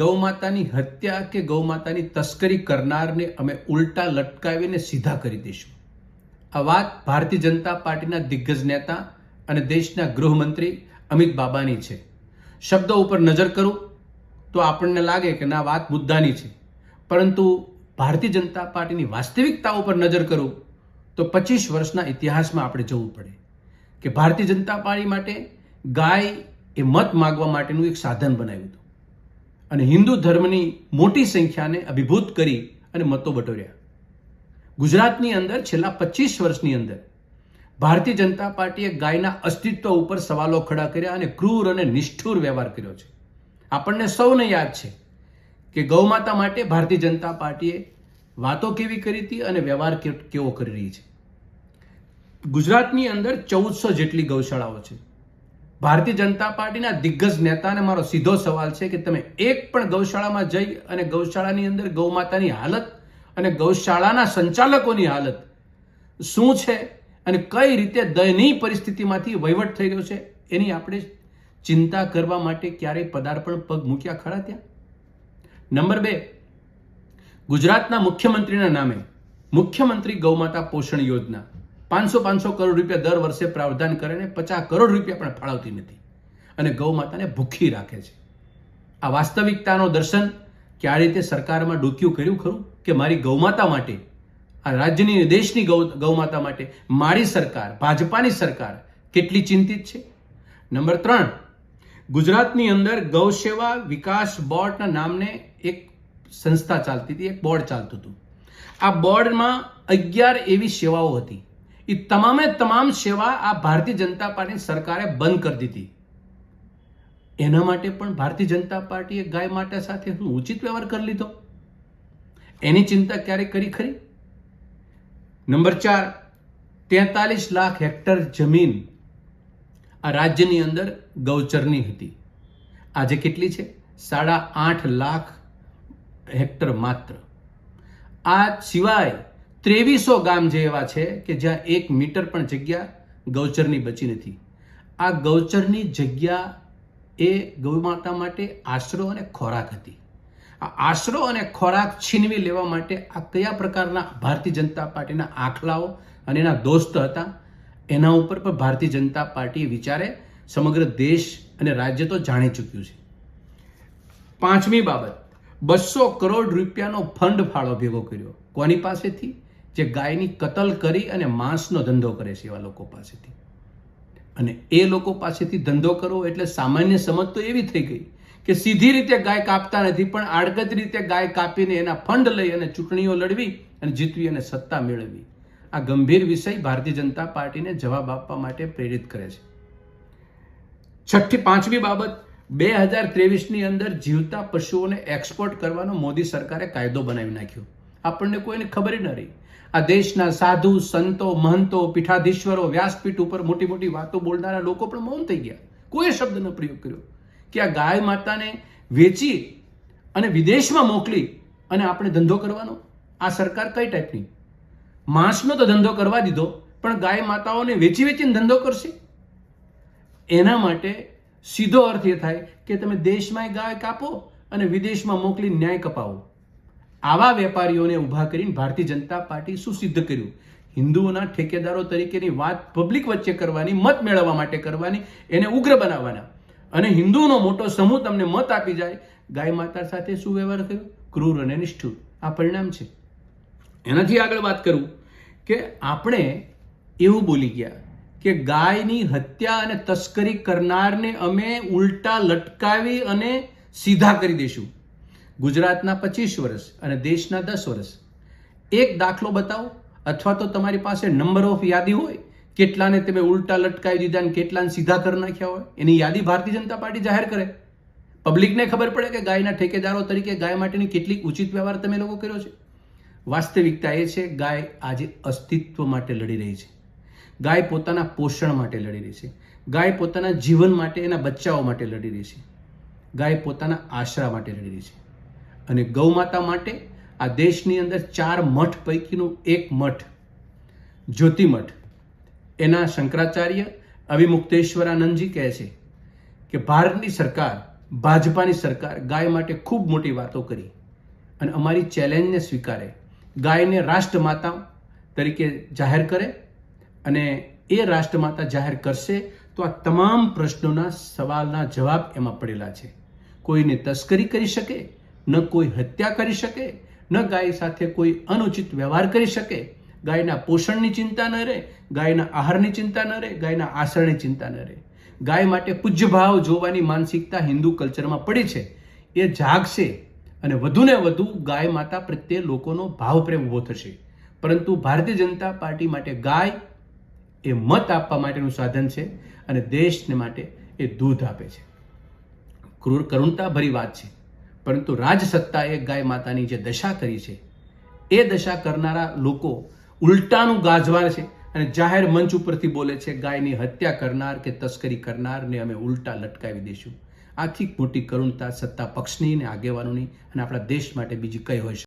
ગૌમાતાની હત્યા કે ગૌમાતાની તસ્કરી કરનારને અમે ઉલટા લટકાવીને સીધા કરી દઈશું. આ વાત ભારતીય જનતા પાર્ટીના દિગ્ગજ નેતા અને દેશના ગૃહમંત્રી અમિત બાબાની છે. શબ્દો ઉપર નજર કરું તો આપણને લાગે કે ના, વાત મુદ્દાની છે. પરંતુ ભારતીય જનતા પાર્ટીની વાસ્તવિકતા ઉપર નજર કરું તો પચીસ વર્ષના ઇતિહાસમાં આપણે જવું પડે કે ભારતીય જનતા પાર્ટી માટે ગાય એ મત માગવા માટેનું એક સાધન બનાવ્યું હતું. અને હિન્દુ ધર્મની મોટી સંખ્યાને અભિભૂત કરી અને મતો બટોર્યા. ગુજરાતની અંદર છેલ્લા પચીસ વર્ષની અંદર ભારતીય જનતા પાર્ટીએ ગાયના અસ્તિત્વ ઉપર સવાલો ખડા કર્યા અને ક્રૂર અને નિષ્ઠુર વ્યવહાર કર્યો છે. આપણને સૌને યાદ છે કે ગૌમાતા માટે ભારતીય જનતા પાર્ટીએ વાતો કેવી કરી હતી અને વ્યવહાર કેવો કરી રહી છે. ગુજરાતની અંદર ચૌદસો જેટલી ગૌશાળાઓ છે. ભારતીય જનતા પાર્ટીના દિગ્ગજ નેતાને મારો સીધો સવાલ છે કે તમે એક પણ ગૌશાળામાં જઈ અને ગૌશાળાની અંદર ગૌમાતાની હાલત અને ગૌશાળાના સંચાલકોની હાલત શું છે અને કઈ રીતે દયનીય પરિસ્થિતિમાંથી વહીવટ થઈ રહ્યો છે, એની આપણે ચિંતા કરવા માટે ક્યારેય પદાર્પણ પગ મૂક્યા ખરા ત્યાં? નંબર બે, ગુજરાતના મુખ્યમંત્રીના નામે મુખ્યમંત્રી ગૌમાતા પોષણ યોજના. પાંચસો પાંચસો કરોડ રૂપિયા દર વર્ષે પ્રાવધાન કરે ને પચાસ કરોડ રૂપિયા પણ ફાળવતી નથી. અને ગૌમાતાને ભૂખી રાખે છે. આ વાસ્તવિકતાનો દર્શન કે આ રીતે સરકારમાં ડોક્યું કર્યું ખરું? કે મારી ગૌમાતા માટે, આ રાજ્યની દેશની ગૌ, ગૌમાતા માટે મારી સરકાર, ભાજપાની સરકાર કેટલી ચિંતિત છે? નંબર ત્રણ, ગુજરાતની અંદર ગૌસેવા વિકાસ બોર્ડના નામને એક સંસ્થા ચાલતી હતી, એક બોર્ડ ચાલતું હતું. આ બોર્ડમાં અગિયાર એવી સેવાઓ હતી. એ તમામે તમામ સેવા આ ભારતીય જનતા પાર્ટી સરકારે બંધ કરી દીધી. એના માટે પણ ભારતીય જનતા પાર્ટીએ ગાય માટે સાથે શું ઉચિત વ્યવહાર કરી લીધો. એની ચિંતા ક્યારે કરી ખરી? નંબર ચાર, તેતાલીસ લાખ હેક્ટર જમીન આ રાજ્યની અંદર ગૌચરની હતી. આજે કેટલી છે? સાડા આઠ લાખ હેક્ટર માત્ર. આ સિવાય ત્રેવીસો ગામ જે એવા છે કે જ્યાં એક મીટર પણ જગ્યા ગૌચરની બચી નથી. આ ગૌચરની જગ્યા એ ગૌમાતા માટે આશરો અને ખોરાક હતી. આ આશરો અને ખોરાક છીનવી લેવા માટે આ કયા પ્રકારના ભારતીય જનતા પાર્ટીના આખલાઓ અને એના દોસ્ત હતા, એના ઉપર પણ ભારતીય જનતા પાર્ટીએ વિચારે, સમગ્ર દેશ અને રાજ્ય તો જાણી ચૂક્યું છે. પાંચમી બાબત, બસો કરોડ રૂપિયાનો ફંડ ફાળો ભેગો કર્યો. કોની પાસેથી? જે ગાયની કતલ કરી અને માંસનો ધંધો કરે છે એવા લોકો પાસેથી. અને એ લોકો પાસેથી ધંધો કરવો એટલે સામાન્ય સમજ તો એવી થઈ ગઈ કે સીધી રીતે ગાય કાપતા નથી, પણ આડગત રીતે ગાય કાપીને એના ફંડ લઈ અને ચૂંટણીઓ લડવી અને જીતવી અને સત્તા મેળવવી. આ ગંભીર વિષય ભારતીય જનતા પાર્ટીને જવાબ આપવા માટે પ્રેરિત કરે છે. છઠ્ઠી, પાંચમી બાબત, બે હજાર ત્રેવીસની અંદર જીવતા પશુઓને એક્સપોર્ટ કરવાનો મોદી સરકારે કાયદો બનાવી નાખ્યો. આપણને કોઈને ખબર ન રહી. આ દેશના સાધુ, સંતો, મહંતો, પીઠાધીશ્વરો, વ્યાસપીઠ ઉપર મોટી મોટી વાતો બોલનારા લોકો પણ મૌન થઈ ગયા. કોઈ શબ્દનો પ્રયોગ કર્યો? કે આ ગાય માતાને વેચી અને વિદેશમાં મોકલી અને આપણે ધંધો કરવાનો? આ સરકાર કઈ ટાઈપની? માંસનો તો ધંધો કરવા દીધો, પણ ગાય માતાઓને વેચી વેચીને ધંધો કરશે? એના માટે સીધો અર્થ એ થાય કે તમે દેશમાં ગાય કાપો અને વિદેશમાં મોકલી ન્યાય કપાવો. આવા વેપારીઓને ઊભા કરીને ભારતીય જનતા પાર્ટી શું સિદ્ધ કર્યું. હિન્દુઓના ઠેકેદારો તરીકેની વાત પબ્લિક વચ્ચે કરવાની, મત મેળવવા માટે કરવાની, એને ઉગ્ર બનાવવાના. અને હિન્દુઓનો મોટો સમૂહ તમને મત આપી જાય. ગાય માતા સાથે શું વ્યવહાર થયો? ક્રૂર અને નિષ્ઠુર. આ પરિણામ છે. એનાથી આગળ વાત કરું કે આપણે એવું બોલી ગયા કે ગાયની હત્યા અને તસ્કરી કરનારને અમે ઉલટા લટકાવી અને સીધા કરી દઈશું ગુજરાતના પચીસ વર્ષ અને દેશના દસ વર્ષ. એક દાખલો બતાવો, અથવા તો તમારી પાસે નંબર ઓફ યાદી હોય, કેટલાને તમે ઉલટા લટકાવી દીધા અને કેટલાને સીધા કરી નાખ્યા હોય, એની યાદી ભારતીય જનતા પાર્ટી જાહેર કરે. પબ્લિકને ખબર પડે કે ગાયના ઠેકેદારો તરીકે ગાય માટેની કેટલીક ઉચિત વ્યવહાર તમે લોકો કર્યો છે. વાસ્તવિકતા એ છે, ગાય આજે અસ્તિત્વ માટે લડી રહી છે. ગાય પોતાના પોષણ માટે લડી રહી છે. ગાય પોતાના જીવન માટે, એના બચ્ચાઓ માટે લડી રહી છે. ગાય પોતાના આશરા માટે લડી રહી છે. અને ગૌમાતા માટે આ દેશની અંદર ચાર મઠ પૈકીનું એક મઠ, જ્યોતિમઠ. એના શંકરાચાર્ય અવિમુક્તેશ્વરાનંદજી કહે છે કે ભારતની સરકાર, ભાજપાની સરકાર ગાય માટે ખૂબ મોટી વાતો કરી અને અમારી ચેલેન્જને સ્વીકારે. ગાયને રાષ્ટ્રમાતા તરીકે જાહેર કરે અને એ રાષ્ટ્રમાતા જાહેર કરશે તો આ તમામ પ્રશ્નોના સવાલના જવાબ એમાં પડેલા છે. કોઈને તસ્કરી કરી શકે ન કોઈ હત્યા કરી શકે, ન ગાય સાથે કોઈ અનુચિત વ્યવહાર કરી શકે, ગાયના પોષણની ચિંતા ન રહે, ગાયના આહારની ચિંતા ન રહે, ગાયના આસરની ચિંતા ન રહે. ગાય માટે પૂજ્ય ભાવ જોવાની માનસિકતા હિન્દુ કલ્ચરમાં પડી છે. એ જાગશે અને વધુને વધુ ગાય માતા પ્રત્યે લોકોનો ભાવપ્રેમ ઊભો થશે. પરંતુ ભારતીય જનતા પાર્ટી માટે ગાય એ મત આપવા માટેનું સાધન છે અને દેશને માટે એ દૂધ આપે છે. ક્રૂર કરુણતા ભરી વાત છે. પરંતુ રાજસત્તાએ ગાય માતાની જે દશા કરી છે, એ દશા કરનારા લોકો ઉલટાનું ગાજવાર છે અને જાહેર મંચ ઉપરથી બોલે છે, ગાયની હત્યા કરનાર કે તસ્કરી કરનારને અમે ઉલટા લટકાવી દઈશું. આથી મોટી કરુણતા સત્તા પક્ષની ને આગેવાનોની અને આપણા દેશ માટે બીજી કઈ હોય શકે